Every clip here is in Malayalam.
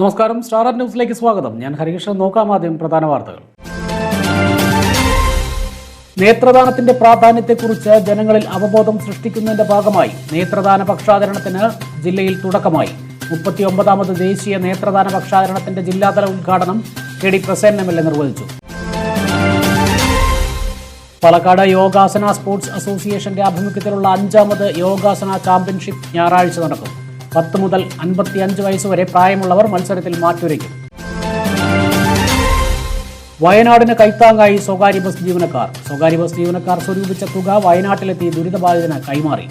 നമസ്കാരം. സ്റ്റാർ ന്യൂസിലേക്ക് സ്വാഗതം. ഞാൻ ഹരികൃഷ്ണൻ. നോക്കാം ആദ്യം പ്രധാന വാർത്തകൾ. നേത്രദാനത്തിന്റെ പ്രാധാന്യത്തെക്കുറിച്ച് ജനങ്ങളിൽ അവബോധം സൃഷ്ടിക്കുന്നതിന്റെ ഭാഗമായി നേത്രദാന പക്ഷാചരണത്തിന് ജില്ലയിൽ തുടക്കമായി. മുപ്പത്തിയൊമ്പതാമത് ദേശീയ നേത്രദാന പക്ഷാചരണത്തിന്റെ ജില്ലാതല ഉദ്ഘാടനം K D Prasen L A നിർവഹിച്ചു. പാലക്കാട് യോഗാസന സ്പോർട്സ് അസോസിയേഷന്റെ ആഭിമുഖ്യത്തിലുള്ള അഞ്ചാമത് യോഗാസന ചാമ്പ്യൻഷിപ്പ് ഞായറാഴ്ച നടക്കും. പത്ത് മുതൽ അൻപത്തിയഞ്ച് വയസ്സ് വരെ പ്രായമുള്ളവർ മത്സരത്തിൽ മാറ്റുരയ്ക്കും. വയനാടിന് കൈത്താങ്ങായി സ്വകാര്യ ബസ് ജീവനക്കാർ. സ്വകാര്യ ബസ് ജീവനക്കാർ സ്വരൂപിച്ച തുക വയനാട്ടിലെത്തി ദുരിതബാധിതന് കൈമാറി.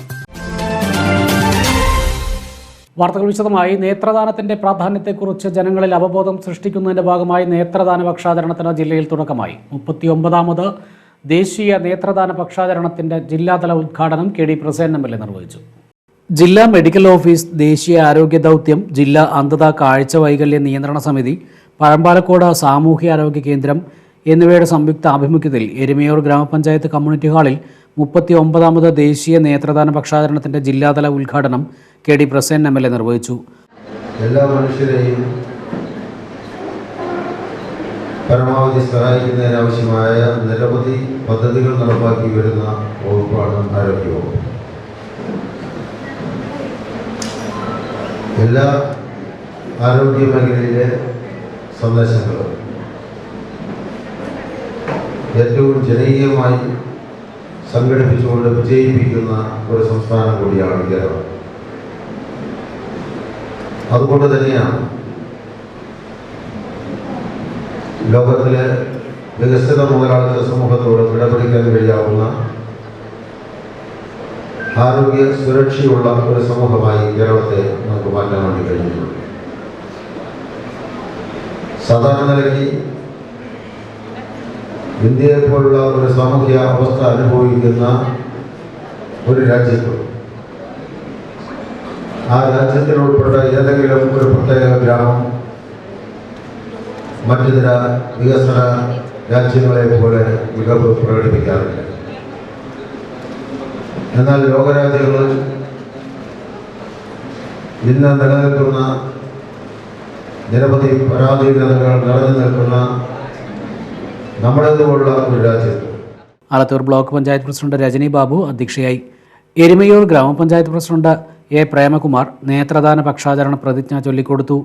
വാർത്തകൾ വിശദമായി. നേത്രദാനത്തിന്റെ പ്രാധാന്യത്തെക്കുറിച്ച് ജനങ്ങളിൽ അവബോധം സൃഷ്ടിക്കുന്നതിന്റെ ഭാഗമായി നേത്രദാന പക്ഷാചരണത്തിന് ജില്ലയിൽ തുടക്കമായി. മുപ്പത്തിയൊമ്പതാമത് ദേശീയ നേത്രദാന പക്ഷാചരണത്തിന്റെ ജില്ലാതല ഉദ്ഘാടനം കെ ഡി പ്രസേൻ നിർവഹിച്ചു. ജില്ലാ മെഡിക്കൽ ഓഫീസ് ദേശീയ ആരോഗ്യ ദൗത്യം ജില്ലാ അന്ധത കാഴ്ച വൈകല്യ നിയന്ത്രണ സമിതി പഴമ്പാലക്കോട് സാമൂഹ്യാരോഗ്യ കേന്ദ്രം എന്നിവയുടെ സംയുക്ത ആഭിമുഖ്യത്തിൽ എരുമയൂർ ഗ്രാമപഞ്ചായത്ത് കമ്മ്യൂണിറ്റി ഹാളിൽ മുപ്പത്തി ഒമ്പതാമത് ദേശീയ നേത്രദാന പക്ഷാചരണത്തിന്റെ ജില്ലാതല ഉദ്ഘാടനം K D Prasen M L A നിർവഹിച്ചു. എല്ലാ മനുഷ്യരെയും പരമാവധി സഹായിക്കുന്നതിനാവശ്യമായ നിരവധി പദ്ധതികൾ നടപ്പാക്കി വരുന്ന വകുപ്പാണ് ആരോഗ്യവകുപ്പ് എല്ലാ ആരോഗ്യ മേഖലയിലെ സന്ദേശങ്ങളും ഏറ്റവും ജനകീയമായി സംഘടിപ്പിച്ചുകൊണ്ട് വിജയിപ്പിക്കുന്ന ഒരു സംസ്ഥാനം കൂടിയാണ് കേരളം. അതുകൊണ്ട് തന്നെയാണ് ലോകത്തിലെ വികസിത മുതലാളിത്ത സമൂഹത്തോട് ഇടപെടിക്കാൻ കഴിയാവുന്ന ആരോഗ്യ സുരക്ഷയുള്ള ഒരു സമൂഹമായി കേരളത്തെ നമുക്ക് മാറ്റാൻ വേണ്ടി കഴിഞ്ഞിട്ടുണ്ട് സാധാരണ നിലയ്ക്ക് ഇന്ത്യയെ പോലുള്ള ഒരു സാമൂഹ്യ അവസ്ഥ അനുഭവിക്കുന്ന ഒരു രാജ്യത്ത് ആ രാജ്യത്തിൽ ഉൾപ്പെട്ട ഏതെങ്കിലും ഒരു പ്രത്യേക ഗ്രാമം മറ്റു ചില വികസന രാജ്യങ്ങളെ പോലെ മികവ് പ്രകടിപ്പിക്കാറില്ല. എന്നാൽ ലോകരാജ്യങ്ങളിൽ ഇന്ന് നിലനിൽക്കുന്ന നിരവധി പരാധീനതകൾ നിറഞ്ഞു നിൽക്കുന്ന നമ്മുടേതുപോലുള്ള ഒരു രാജ്യം. ആലത്തൂർ ബ്ലോക്ക് പഞ്ചായത്ത് പ്രസിഡന്റ് രജനി ബാബു അധ്യക്ഷയായി. എരുമയൂർ ഗ്രാമപഞ്ചായത്ത് പ്രസിഡന്റ് എ പ്രേമകുമാർ നേത്രദാന പക്ഷാചരണ പ്രതിജ്ഞ ചൊല്ലിക്കൊടുത്തു.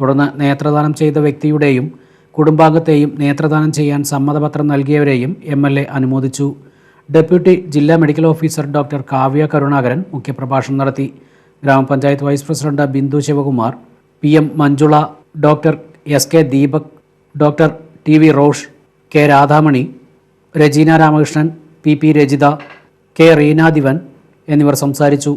തുടർന്ന് നേത്രദാനം ചെയ്ത വ്യക്തിയുടെയും കുടുംബാംഗത്തെയും നേത്രദാനം ചെയ്യാൻ സമ്മതപത്രം നൽകിയവരെയും എ അനുമോദിച്ചു. ഡെപ്യൂട്ടി ജില്ലാ medical officer doctor Kavya Karunakaran മുഖ്യപ്രഭാഷണം നടത്തി. ഗ്രാമപഞ്ചായത്ത് vice president Bindu Sivakumar P M Manjula doctor S K Deepak doctor T V Rosh K Radhamani Rajeena Ramakrishnan P P Rajitha K Reenadivan എന്നിവർ സംസാരിച്ചു.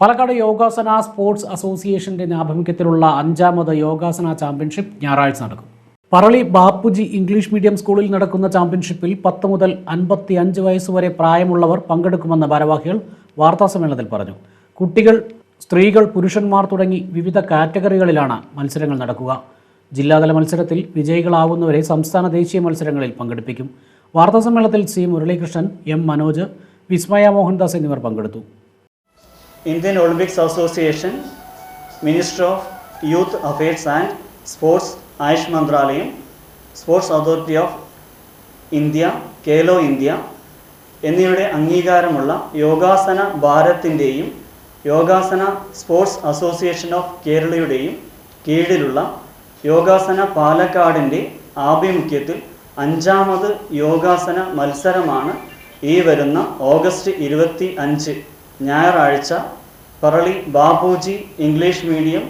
പാലക്കാട് യോഗാസന സ്പോർട്സ് അസോസിയേഷന്റെ ആഭിമുഖ്യത്തിലുള്ള അഞ്ചാമത് യോഗാസന ചാമ്പ്യൻഷിപ്പ് ഞായറാഴ്ച നടക്കും. പറളി ബാപ്പുജി ഇംഗ്ലീഷ് മീഡിയം സ്കൂളിൽ നടക്കുന്ന ചാമ്പ്യൻഷിപ്പിൽ പത്ത് മുതൽ അൻപത്തി അഞ്ച് വയസ്സ് വരെ പ്രായമുള്ളവർ പങ്കെടുക്കുമെന്ന് ഭാരവാഹികൾ വാർത്താസമ്മേളനത്തിൽ പറഞ്ഞു. കുട്ടികൾ സ്ത്രീകൾ പുരുഷന്മാർ തുടങ്ങി വിവിധ കാറ്റഗറികളിലാണ് മത്സരങ്ങൾ നടക്കുക. ജില്ലാതല മത്സരത്തിൽ വിജയികളാവുന്നവരെ സംസ്ഥാന ദേശീയ മത്സരങ്ങളിൽ പങ്കെടുപ്പിക്കും. വാർത്താസമ്മേളനത്തിൽ സി മുരളീകൃഷ്ണൻ എം മനോജ് വിസ്മയ മോഹൻദാസ് എന്നിവർ പങ്കെടുത്തു. Indian Olympics association minister of youth affairs and Sports, Ayush മന്ത്രാലയം sports authority of India Khelo India എന്നിവയുടെ അംഗീകാരമുള്ള യോഗാസന ഭാരത്തിന്റെയും യോഗാസന സ്പോർട്സ് അസോസിയേഷൻ ഓഫ് കേരളയുടെയും കീഴിലുള്ള യോഗാസന പാലക്കാടിന്റെ ആഭിമുഖ്യത്തിൽ അഞ്ചാമത് യോഗാസന മത്സരമാണ് ഈ വരുന്ന ഓഗസ്റ്റ് ഇരുപത്തി അഞ്ച് ഞായറാഴ്ച. പറളി ബാബുജി ഇംഗ്ലീഷ് മീഡിയം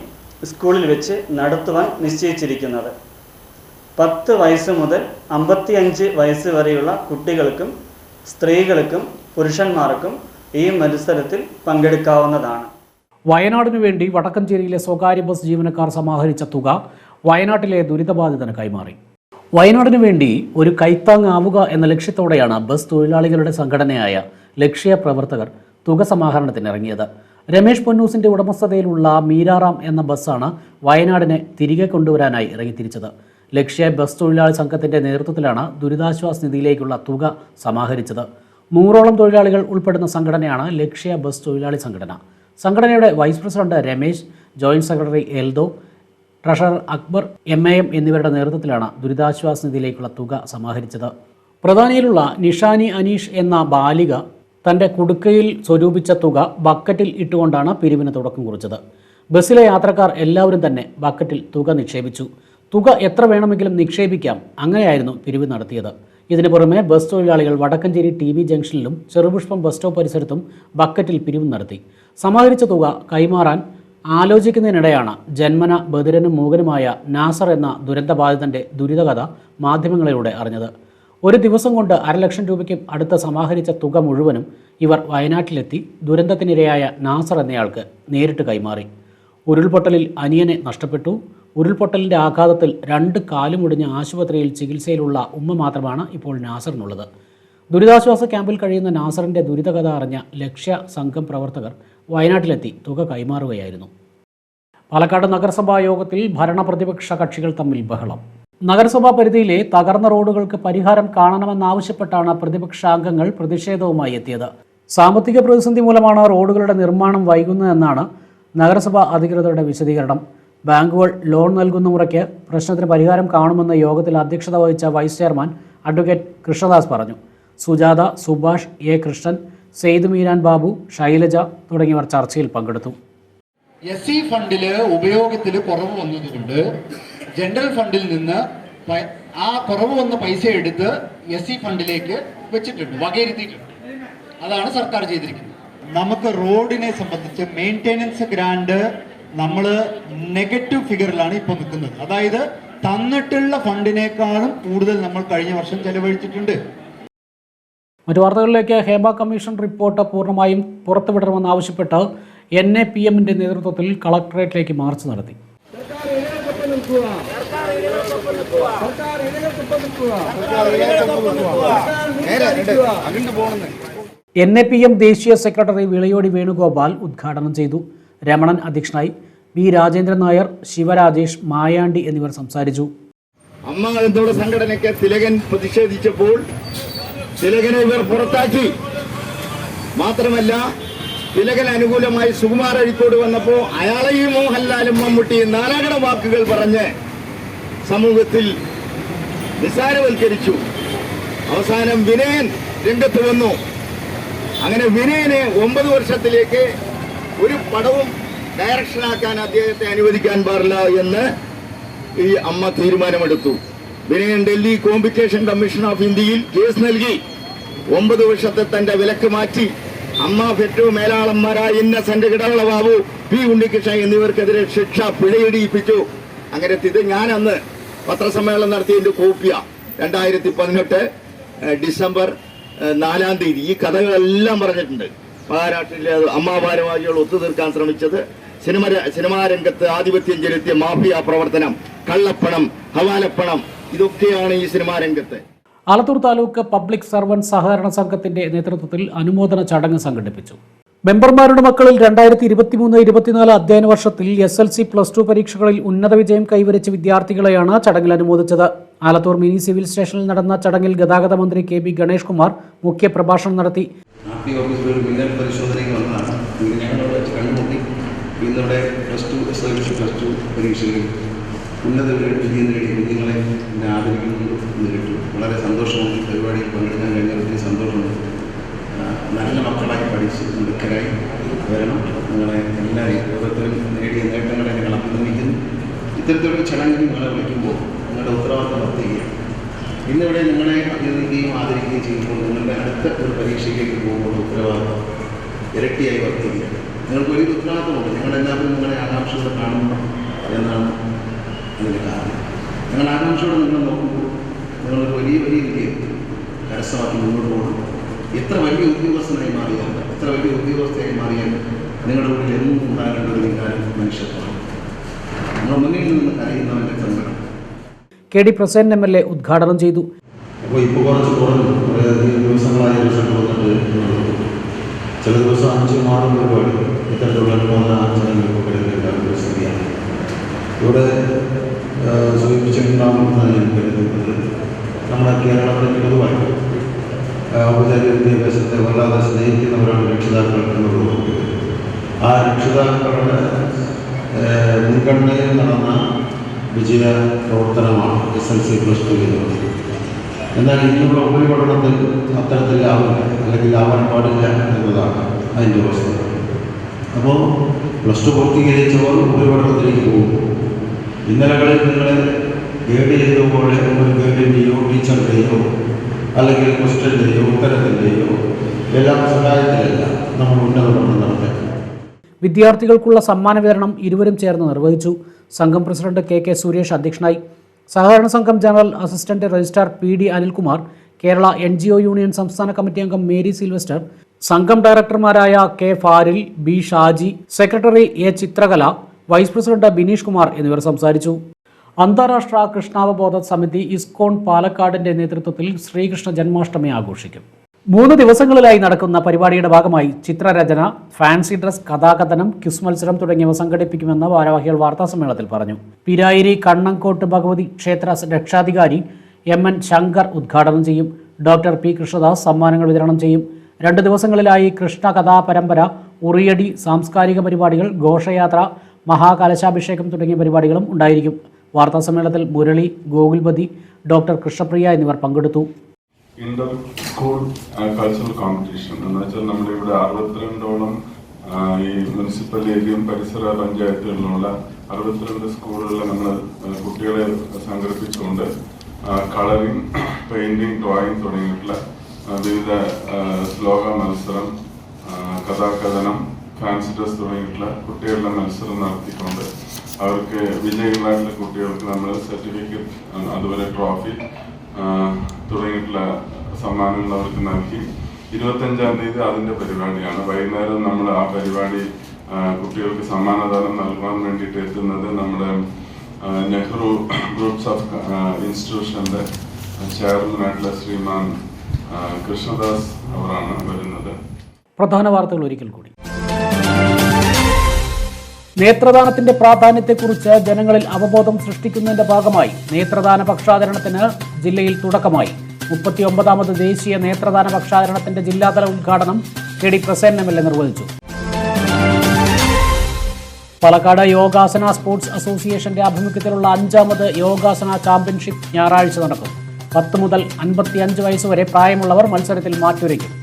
സ്കൂളിൽ വെച്ച് നടത്തുവാൻ നിശ്ചയിച്ചിരിക്കുന്നത്. പത്ത് വയസ്സ് മുതൽ അമ്പത്തിയഞ്ച് വയസ്സ് വരെയുള്ള കുട്ടികൾക്കും സ്ത്രീകൾക്കും പുരുഷന്മാർക്കും ഈ മത്സരത്തിൽ പങ്കെടുക്കാവുന്നതാണ്. വയനാടിനു വേണ്ടി വടക്കഞ്ചേരിയിലെ സ്വകാര്യ ബസ് ജീവനക്കാർ സമാഹരിച്ച തുക വയനാട്ടിലെ ദുരിതബാധിതന് കൈമാറി. വയനാടിനു വേണ്ടി ഒരു കൈത്താങ്ങാവുക എന്ന ലക്ഷ്യത്തോടെയാണ് ബസ് തൊഴിലാളികളുടെ സംഘടനയായ ലക്ഷ്യ പ്രവർത്തകർ തുക സമാഹരണത്തിന് രമേഷ് പൊന്നൂസിന്റെ ഉടമസ്ഥതയിലുള്ള മീരാറാം എന്ന ബസ്സാണ് വയനാടിനെ തിരികെ കൊണ്ടുവരാനായി ഇറങ്ങിത്തിരിച്ചത്. ലക്ഷ്യ ബസ് തൊഴിലാളി സംഘത്തിന്റെ നേതൃത്വത്തിലാണ് ദുരിതാശ്വാസ നിധിയിലേക്കുള്ള തുക സമാഹരിച്ചത്. നൂറോളം തൊഴിലാളികൾ ഉൾപ്പെടുന്ന സംഘടനയാണ് ലക്ഷ്യ ബസ് തൊഴിലാളി സംഘടന. സംഘടനയുടെ vice president Ramesh joint secretary Eldho treasurer Akbar M A M എന്നിവരുടെ നേതൃത്വത്തിലാണ് ദുരിതാശ്വാസ നിധിയിലേക്കുള്ള തുക സമാഹരിച്ചത്. പ്രധാനിയിലുള്ള നിഷാനി അനീഷ് എന്ന ബാലിക തന്റെ കുടുക്കയിൽ സ്വരൂപിച്ച തുക ബക്കറ്റിൽ ഇട്ടുകൊണ്ടാണ് പിരിവിന് തുടക്കം കുറിച്ചത്. ബസ്സിലെ യാത്രക്കാർ എല്ലാവരും തന്നെ ബക്കറ്റിൽ തുക നിക്ഷേപിച്ചു. തുക എത്ര വേണമെങ്കിലും നിക്ഷേപിക്കാം അങ്ങനെയായിരുന്നു പിരിവ് നടത്തിയത്. ഇതിനു പുറമെ ബസ് തൊഴിലാളികൾ വടക്കഞ്ചേരി ടി വി ജംഗ്ഷനിലും ചെറുപുഷ്പം ബസ് സ്റ്റോപ്പ് പരിസരത്തും ബക്കറ്റിൽ പിരിവ് നടത്തി. സമാഹരിച്ച തുക കൈമാറാൻ ആലോചിക്കുന്നതിനിടെയാണ് ജന്മന ബദിരനും മൂകനുമായ നാസർ എന്ന ദുരന്തബാധിതന്റെ ദുരിതകഥ മാധ്യമങ്ങളിലൂടെ അറിഞ്ഞത്. ഒരു ദിവസം കൊണ്ട് അരലക്ഷം രൂപയ്ക്ക് അടുത്ത് സമാഹരിച്ച തുക മുഴുവനും ഇവർ വയനാട്ടിലെത്തി ദുരന്തത്തിനിരയായ നാസർ എന്നയാൾക്ക് നേരിട്ട് കൈമാറി. ഉരുൾപൊട്ടലിൽ അനിയനെ നഷ്ടപ്പെട്ടു. ഉരുൾപൊട്ടലിന്റെ ആഘാതത്തിൽ രണ്ട് കാലുമൊടിഞ്ഞ് ആശുപത്രിയിൽ ചികിത്സയിലുള്ള ഉമ്മ മാത്രമാണ് ഇപ്പോൾ നാസറിനുള്ളത്. ദുരിതാശ്വാസ ക്യാമ്പിൽ കഴിയുന്ന നാസറിന്റെ ദുരിതകഥ അറിഞ്ഞ ലക്ഷ്യ സംഘം പ്രവർത്തകർ വയനാട്ടിലെത്തി തുക കൈമാറുകയായിരുന്നു. പാലക്കാട് നഗരസഭാ യോഗത്തിൽ ഭരണപ്രതിപക്ഷ കക്ഷികൾ തമ്മിൽ ബഹളം. നഗരസഭാ പരിധിയിലെ തകർന്ന റോഡുകൾക്ക് പരിഹാരം കാണണമെന്നാവശ്യപ്പെട്ടാണ് പ്രതിപക്ഷാംഗങ്ങൾ പ്രതിഷേധവുമായി എത്തിയത്. സാമ്പത്തിക പ്രതിസന്ധി മൂലമാണ് റോഡുകളുടെ നിർമ്മാണം വൈകുന്നതെന്നാണ് നഗരസഭാ അധികൃതരുടെ വിശദീകരണം. ബാങ്കുകൾ ലോൺ നൽകുന്ന മുറയ്ക്ക് പ്രശ്നത്തിന് പരിഹാരം കാണുമെന്ന് യോഗത്തിൽ അധ്യക്ഷത വഹിച്ച വൈസ് ചെയർമാൻ അഡ്വക്കേറ്റ് കൃഷ്ണദാസ് പറഞ്ഞു. സുജാത സുഭാഷ് എ. കൃഷ്ണൻ സെയ്ദ് മീരാൻ ബാബു ശൈലജ തുടങ്ങിയവർ ചർച്ചയിൽ പങ്കെടുത്തു. എസ് സി ഫണ്ടിൽ ഉപയോഗത്തിൽ കുറവ് വന്നതുകൊണ്ട് ജനറൽ ഫണ്ടിൽ നിന്ന് ആ കുറവ് വന്ന പൈസ എടുത്ത് എസ് സി ഫണ്ടിലേക്ക് വെച്ചിട്ടുണ്ട് വകയിരുത്തിയിട്ടുണ്ട്. അതാണ് സർക്കാർ ചെയ്തിരിക്കുന്നത്. നമുക്ക് റോഡിനെ സംബന്ധിച്ച് മെയിന്റെനൻസ് ഗ്രാൻഡ് നമ്മൾ നെഗറ്റീവ് ഫിഗറിലാണ് ഇപ്പോൾ നിൽക്കുന്നത്. അതായത് തന്നിട്ടുള്ള ഫണ്ടിനേക്കാളും കൂടുതൽ നമ്മൾ കഴിഞ്ഞ വർഷം ചെലവഴിച്ചിട്ടുണ്ട്. മറ്റു വാർത്തകളിലേക്ക് ഹേമ കമ്മീഷൻ റിപ്പോർട്ട് പൂർണമായും പുറത്തുവിടണമെന്നാവശ്യപ്പെട്ട് എൻ എ പി എമ്മിന്റെ നേതൃത്വത്തിൽ കളക്ടറേറ്റിലേക്ക് മാർച്ച് നടത്തി. എൻ എ പി എം ദേശീയ സെക്രട്ടറി വിളയോടി വേണുഗോപാൽ ഉദ്ഘാടനം ചെയ്തു. രമണൻ അധ്യക്ഷനായി വി രാജേന്ദ്രൻ നായർ ശിവരാജേഷ് മായാണ്ടി എന്നിവർ സംസാരിച്ചു. അമ്മ എന്തോടെ സംഘടനയ്ക്ക് തിലകൻ പ്രതിഷേധിച്ചപ്പോൾ തിലകനെ ഇവർ പുറത്താക്കി. മാത്രമല്ല തിലകൻ അനുകൂലമായി സുകുമാർ അഴിക്കോട് വന്നപ്പോ അയാളെയും മോഹൻലാലും മമ്മൂട്ടിയും നാലാകട വാക്കുകൾ പറഞ്ഞ് സമൂഹത്തിൽ നിസ്സാരവൽക്കരിച്ചു. അവസാനം വിനയൻ രംഗത്ത് വന്നു. അങ്ങനെ വിനയനെ ഒമ്പത് വർഷത്തിലേക്ക് ഒരു പടവും ഡയറക്ഷനാക്കാൻ അദ്ദേഹത്തെ അനുവദിക്കാൻ പാടില്ല എന്ന് ഈ അമ്മ തീരുമാനമെടുത്തു. Vinayan Delhi competition commission of ഇന്ത്യയിൽ കേസ് നൽകി. ഒമ്പത് വർഷത്തെ തന്റെ വിലക്ക് മാറ്റി. അമ്മ ഫെറ്റു മേലാളന്മാരായ ഇന്നസെന്റ് കിടവള ബാബു പി ഉണ്ണികൃഷ്ണൻ എന്നിവർക്കെതിരെ ശിക്ഷ പിഴയിടിയിപ്പിച്ചു. അങ്ങനെ ഇത് ഞാൻ അന്ന് പത്രസമ്മേളനം നടത്തിയതിന്റെ കോപ്പിയ. രണ്ടായിരത്തി പതിനെട്ട് ഡിസംബർ നാലാം തീയതി. ഈ കഥകളെല്ലാം പറഞ്ഞിട്ടുണ്ട്. മഹാരാഷ്ട്രയിലെ അമ്മ ഭാരവാഹികൾ ഒത്തുതീർക്കാൻ ശ്രമിച്ചത് സിനിമ സിനിമാ രംഗത്ത് ആധിപത്യം ചെലുത്തിയ മാഫിയ പ്രവർത്തനം കള്ളപ്പണം ഹവാലപ്പണം ഇതൊക്കെയാണ് ഈ സിനിമാ രംഗത്ത്. ആലത്തൂർ താലൂക്ക് പബ്ലിക് സർവന്റ് സഹകരണ സംഘത്തിന്റെ നേതൃത്വത്തിൽ അനുമോദന ചടങ്ങ് സംഘടിപ്പിച്ചു. മെമ്പർമാരുടെ മക്കളിൽ രണ്ടായിരത്തി ഇരുപത്തി മൂന്ന് ഇരുപത്തിനാല് അധ്യയന വർഷത്തിൽ S L C plus two പരീക്ഷകളിൽ ഉന്നത വിജയം കൈവരിച്ച വിദ്യാർത്ഥികളെയാണ് ചടങ്ങിൽ അനുമോദിച്ചത്. ആലത്തൂർ മിനി സിവിൽ സ്റ്റേഷനിൽ നടന്ന ചടങ്ങിൽ ഗതാഗത മന്ത്രി കെ ബി ഗണേഷ് കുമാർ മുഖ്യപ്രഭാഷണം നടത്തി. പ്ലസ് പരീക്ഷകളിൽ ഉന്നത വിജയം നേടിയ കുഞ്ഞുങ്ങളെ ആദരിക്കുന്നുണ്ട്. വളരെ സന്തോഷമുണ്ട്. പരിപാടിയിൽ പങ്കെടുക്കാൻ കഴിഞ്ഞാൽ ഒത്തിരി സന്തോഷമുണ്ട്. നല്ല മക്കളായി പഠിച്ച് മിടുക്കരായി വരണം. നിങ്ങളെ എല്ലാവരെയും ഓരോരുത്തരും നേടിയ നേട്ടങ്ങളെ ഞങ്ങൾ അഭിനന്ദിക്കുന്നു. ഇത്തരത്തിലൊരു ചടങ്ങിൽ നിങ്ങളെ വിളിക്കുമ്പോൾ നിങ്ങളുടെ ഉത്തരവാദിത്തം വർദ്ധിക്കുകയാണ് ഇന്നിവിടെ നിങ്ങളെ അഭിനന്ദിക്കുകയും ആദരിക്കുകയും ചെയ്യുമ്പോൾ നിങ്ങളുടെ അടുത്ത ഒരു പരീക്ഷയിലേക്ക് പോകുമ്പോൾ ഉത്തരവാദിത്വം ഇരട്ടിയായി വർദ്ധിക്കുകയാണ് നിങ്ങൾക്ക് വലിയ ഉത്തരവാദിത്തമുണ്ട്. ഞങ്ങളെല്ലാവരും നിങ്ങളെ ആകാംക്ഷയോടെ കാണുന്നു എന്നാണ് അതിന്റെ കാരണം. ഞങ്ങൾ ആകാംക്ഷയോടെ നിങ്ങൾ നോക്കുമ്പോൾ നിങ്ങളൊരു വലിയ വലിയ വിജയം കരസ്ഥമാക്കി മുന്നോട്ട് പോകണം. എത്ര വലിയ ഉദ്യോഗസ്ഥനായി മാറിയാൽ എത്ര വലിയ ഉദ്യോഗസ്ഥയായി മാറിയാൽ നിങ്ങളുടെ ഉള്ളിൽ എന്നും ഉണ്ടാകേണ്ട ഒരു വികാരം മനുഷ്യത്വമാണ്. നമ്മുടെ മുന്നിൽ നിന്ന് കരയുന്നവന്റെ സങ്കടം K D Prasen M L A ഉദ്ഘാടനം ചെയ്തു. അപ്പോൾ ഇപ്പോൾ കുറച്ച് കുറഞ്ഞു. കുറേയധികം ദിവസങ്ങളായി റിസൾട്ട് വന്നിട്ട്. ചില ദിവസം അഞ്ച് മാറും പരിപാടി ഇത്തരത്തിലുള്ള ചടങ്ങുകൾ കിടക്കേണ്ട ഒരു സ്ഥിതിയാണ് ഇവിടെ സൂചിപ്പിച്ചിട്ടുണ്ടാകുമെന്നാണ് ഞാൻ കരുതുന്നത് നമ്മുടെ കേരളത്തിൽ പൊതുവായി ഔപചാരിക വിദ്യാഭ്യാസത്തെ വല്ലാതെ സ്നേഹിക്കുന്നവരാണ് രക്ഷിതാക്കൾ എന്നുള്ളത് ആ രക്ഷിതാക്കളുടെ മുൻഗണനയിൽ നടന്ന വിജയ പ്രവർത്തനമാണ് S L C plus two എന്നുള്ളത്. എന്നാൽ ഇനിയുള്ള ഉപരിപഠനത്തിൽ അത്തരത്തിലാവില്ല അല്ലെങ്കിൽ ആവാൻ പാടില്ല എന്നതാണ് അതിന്റെ വസ്തുത അപ്പോൾ പ്ലസ് ടു പൂർത്തീകരിച്ചവർ ഉപരിപഠനത്തിലേക്ക് പോകും. ഇന്നലകളിൽ നിങ്ങൾ ഗൈഡ് പോലെ ഒരു ഗൈഡിന്റെയോ അല്ലെങ്കിൽ ക്വസ്റ്റ്യന്റെയോ ഉത്തരത്തിന്റെയോ എല്ലാം സഹായത്തിലല്ല നമ്മൾ ഉന്നത പഠനം വിദ്യാർത്ഥികൾക്കുള്ള സമ്മാന വിതരണം ഇരുവരും ചേർന്ന് നിർവഹിച്ചു. സംഘം പ്രസിഡന്റ് കെ കെ സുരേഷ് അധ്യക്ഷനായി. സഹകരണ സംഘം general assistant registrar P D Anilkumar Kerala N G O union സംസ്ഥാന കമ്മിറ്റി അംഗം മേരി സിൽവസ്റ്റർ സംഘം ഡയറക്ടർമാരായ K Faril B Shaji secretary A Chithrakala vice president Bineesh Kumar എന്നിവർ സംസാരിച്ചു. അന്താരാഷ്ട്ര കൃഷ്ണാവബോധ സമിതി ഇസ്കോൺ പാലക്കാടിന്റെ നേതൃത്വത്തിൽ ശ്രീകൃഷ്ണ ജന്മാഷ്ടമി ആഘോഷിക്കും. മൂന്ന് ദിവസങ്ങളിലായി നടക്കുന്ന പരിപാടിയുടെ ഭാഗമായി ചിത്രരചന ഫാൻസി ഡ്രസ് കഥാകഥനം ക്യുസ് മത്സരം തുടങ്ങിയവ സംഘടിപ്പിക്കുമെന്ന് ഭാരവാഹികൾ വാർത്താസമ്മേളനത്തിൽ പറഞ്ഞു. പിരായിരി കണ്ണങ്കോട്ട് ഭഗവതി ക്ഷേത്ര രക്ഷാധികാരി എം എൻ ശങ്കർ ഉദ്ഘാടനം ചെയ്യും. ഡോക്ടർ പി കൃഷ്ണദാസ് സമ്മാനങ്ങൾ വിതരണം ചെയ്യും. രണ്ട് ദിവസങ്ങളിലായി കൃഷ്ണ കഥാപരമ്പര ഉറിയടി സാംസ്കാരിക പരിപാടികൾ ഘോഷയാത്ര മഹാകലശാഭിഷേകം തുടങ്ങിയ പരിപാടികളും ഉണ്ടായിരിക്കും. വാർത്താസമ്മേളനത്തിൽ മുരളി ഗോകുൽപതി ഡോക്ടർ കൃഷ്ണപ്രിയ എന്നിവർ പങ്കെടുത്തു. ഇന്റർ സ്കൂൾ കൾച്ചറൽ കോമ്പറ്റീഷൻ എന്ന് വെച്ചാൽ നമ്മുടെ ഇവിടെ അറുപത്തിരണ്ടോളം ഈ മുനിസിപ്പൽ ഏരിയയും പരിസര പഞ്ചായത്തുകളിലുള്ള അറുപത്തിരണ്ട് സ്കൂളുകളിൽ നമ്മൾ കുട്ടികളെ സംഘടിപ്പിച്ചുകൊണ്ട് കളറിംഗ് പെയിന്റിംഗ് ഡ്രോയിങ് തുടങ്ങിയിട്ടുള്ള വിവിധ ശ്ലോക മത്സരം കഥാകഥനം ഫാൻസി ഡ്രസ് തുടങ്ങിയിട്ടുള്ള കുട്ടികളുടെ മത്സരം നടത്തിക്കൊണ്ട് അവർക്ക് വിജയികളായിട്ടുള്ള കുട്ടികൾക്ക് നമ്മൾ സർട്ടിഫിക്കറ്റ് അതുപോലെ ട്രോഫി തുടങ്ങിയിട്ടുള്ള സമ്മാനങ്ങൾ അവർക്ക് നൽകി. ഇരുപത്തഞ്ചാം തീയതി അതിന്റെ പരിപാടിയാണ്. വൈകുന്നേരം നമ്മൾ ആ പരിപാടി കുട്ടികൾക്ക് സമ്മാനദാനം നൽകാൻ വേണ്ടിയിട്ട് എത്തുന്നത് നമ്മുടെ നെഹ്റു ഗ്രൂപ്പ്സ് ഓഫ് ഇൻസ്റ്റിറ്റ്യൂഷന്റെ ചെയർമാനായിട്ടുള്ള ശ്രീമാൻ കൃഷ്ണദാസ് അവരാണ് വരുന്നത്. പ്രധാന വാർത്തകൾ ഒരിക്കൽ കൂടി. നേത്രദാനത്തിന്റെ പ്രാധാന്യത്തെക്കുറിച്ച് ജനങ്ങളിൽ അവബോധം സൃഷ്ടിക്കുന്നതിന്റെ ഭാഗമായി നേത്രദാന പക്ഷാചരണത്തിന് ജില്ലയിൽ തുടക്കമായി. മുപ്പത്തിയൊമ്പതാമത് ദേശീയ നേത്രദാന പക്ഷാചരണത്തിന്റെ ജില്ലാതല ഉദ്ഘാടനം K D Prasen M L A നിർവഹിച്ചു. പാലക്കാട് യോഗാസന സ്പോർട്സ് അസോസിയേഷന്റെ ആഭിമുഖ്യത്തിലുള്ള അഞ്ചാമത് യോഗാസന ചാമ്പ്യൻഷിപ്പ് ഞായറാഴ്ച നടക്കും. പത്ത് മുതൽ അൻപത്തിയഞ്ച് വയസ്സുവരെ പ്രായമുള്ളവർ മത്സരത്തിൽ മാറ്റുരയ്ക്കും.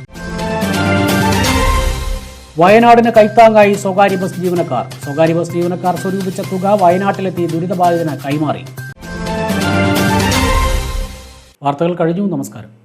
വയനാടിന് കൈത്താങ്ങായി സ്വകാര്യ ബസ് ജീവനക്കാർ. സ്വകാര്യ ബസ് ജീവനക്കാർ സ്വരൂപിച്ച തുക വയനാട്ടിലെത്തി ദുരിതബാധിതന് കൈമാറി. വാർത്തകൾ കഴിഞ്ഞു. നമസ്കാരം.